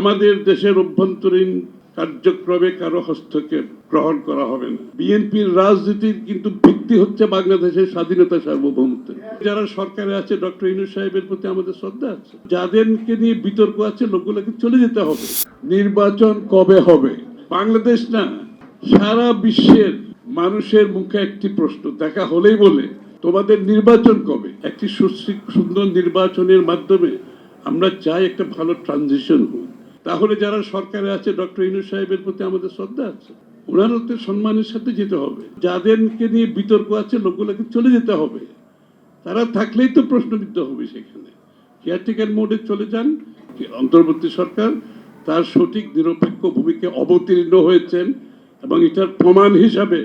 আমাদের দেশের অভ্যন্তরীণ কার্যক্রমে কারও হস্তক্ষেপ গ্রহণ করা হবে না। বিএনপির রাজনীতির কিন্তু ভিত্তি হচ্ছে বাংলাদেশের স্বাধীনতা সার্বভৌমত্ব যারা সরকারে আছে, ডক্টর ইনু সাহেবের প্রতি আমাদের শ্রদ্ধা আছে। যাদেরকে নিয়ে বিতর্ক আছে, লোকগুলোকে চলে যেতে হবে। নির্বাচন কবে হবে? বাংলাদেশ না, সারা বিশ্বের মানুষের মুখে একটি প্রশ্ন, দেখা হলেই বলে, তোমাদের নির্বাচন কবে? একটি সুন্দর নির্বাচনের মাধ্যমে আমরা চাই একটা ভালো ট্রানজিশন হোক। তাহলে যারা সরকারে আছে, ডক্টর ইনু সাহেবের প্রতি আমাদের শ্রদ্ধা আছে ওনারও তো সম্মানের সাথে যেতে হবে। যাদেরকে নিয়ে বিতর্ক আছে, লোকগুলোকে চলে যেতে হবে। তারা থাকলেই তো প্রশ্নবিদ্ধ হবে সেখানে। কেয়ারটেকার মোডে চলে যান অন্তর্বর্তী সরকার তার সঠিক নিরপেক্ষ ভূমিকা অবতীর্ণ হয়েছেন এবং এটার প্রমাণ হিসাবে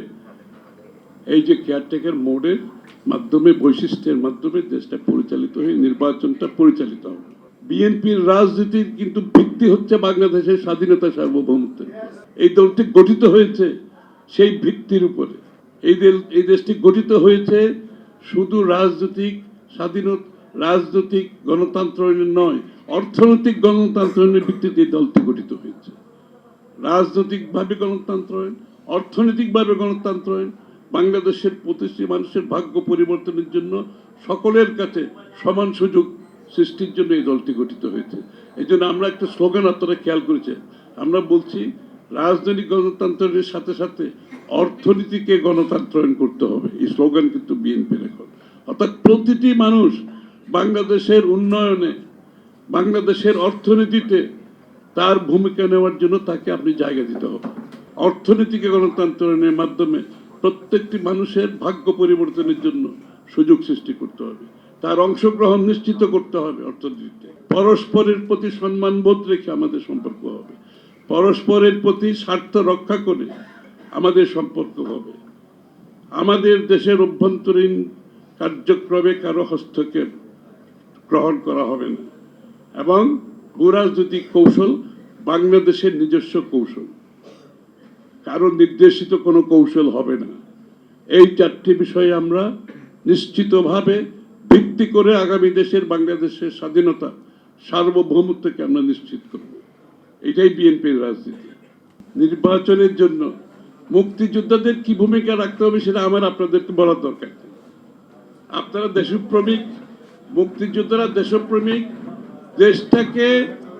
এই যে কেয়ারটেকার মোডের মাধ্যমে, বৈশিষ্ট্যের মাধ্যমে দেশটা পরিচালিত হয়ে নির্বাচনটা পরিচালিত হবে। বিএনপির রাজনীতির কিন্তু ভিত্তি হচ্ছে বাংলাদেশের স্বাধীনতা সার্বভৌমত্ব। এই দলটি গঠিত হয়েছে সেই ভিত্তির উপরে। এই এই দেশটি গঠিত হয়েছে শুধু রাজনৈতিক স্বাধীনতা রাজনৈতিক গণতন্ত্রের নয়, অর্থনৈতিক গণতন্ত্রের ভিত্তিতে এই দলটি গঠিত হয়েছে। রাজনৈতিকভাবে গণতন্ত্রায়ন অর্থনৈতিকভাবে গণতন্ত্রায়ন বাংলাদেশের প্রতিষ্ঠী মানুষের ভাগ্য পরিবর্তনের জন্য সকলের কাছে সমান সুযোগ সৃষ্টির জন্য এই দলটি গঠিত হয়েছে। এই জন্য আমরা একটা স্লোগান আপনারা খেয়াল করেছেন। আমরা বলছি, রাজনৈতিক গণতন্ত্রের সাথে সাথে অর্থনীতিকে গণতন্ত্রায়ন করতে হবে। এই স্লোগান কিন্তু বিএনপির এখন। অর্থাৎ প্রতিটি মানুষ বাংলাদেশের উন্নয়নে, বাংলাদেশের অর্থনীতিতে তার ভূমিকা নেওয়ার জন্য তাকে আপনি জায়গা দিতে হবে। অর্থনীতিকে গণতন্ত্রের মাধ্যমে প্রত্যেকটি মানুষের ভাগ্য পরিবর্তনের জন্য সুযোগ সৃষ্টি করতে হবে। তার অংশগ্রহণ নিশ্চিত করতে হবে অর্থনীতিতে। পরস্পরের প্রতি সম্মানবোধ রেখে আমাদের সম্পর্ক হবে। পরস্পরের প্রতি স্বার্থ রক্ষা করে আমাদের সম্পর্ক হবে। আমাদের দেশের অভ্যন্তরীণ কার্যক্রমে কারও হস্তক্ষেপ গ্রহণ করা হবে না। এবং ভূরাজনৈতিক কৌশল বাংলাদেশের নিজস্ব কৌশল। কারও নির্দেশিত কোনো কৌশল হবে না। এই চারটি বিষয়ে আমরা নিশ্চিতভাবে ভিত্তি করে আগামী দেশের বাংলাদেশের স্বাধীনতা সার্বভৌমত্বকে আমরা নিশ্চিত করব। এটাই বিএনপির রাজনীতি। নির্বাচনের জন্য মুক্তিযোদ্ধাদের কি ভূমিকা রাখতে হবে সেটা আমার আপনাদেরকে বলার দরকার। আপনারা দেশপ্রেমিক, মুক্তিযোদ্ধারা দেশপ্রেমিক, দেশটাকে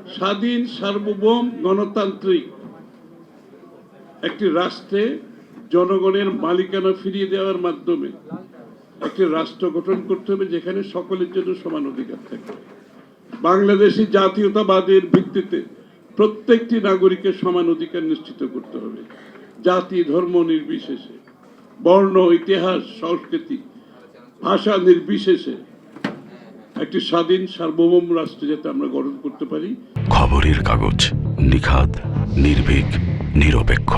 স্বাধীন, সার্বভৌম, গণতান্ত্রিক একটি রাষ্ট্রে জনগণের মালিকানা ফিরিয়ে দেওয়ার মাধ্যমে একটি রাষ্ট্র গঠন করতে হবে যেখানে সকলের জন্য সমান অধিকার থাকে। বাংলাদেশি জাতীয়তাবাদের ভিত্তিতে প্রত্যেকটি নাগরিকের সমান অধিকার নিশ্চিত করতে হবে। জাতি, ধর্ম নির্বিশেষে, বর্ণ, ইতিহাস, সংস্কৃতি, ভাষা নির্বিশেষে একটি স্বাধীন, সার্বভৌম রাষ্ট্র যাতে আমরা গঠন করতে পারি। খবরের কাগজ নিখাদ, নির্ভীক, নিরপেক্ষ।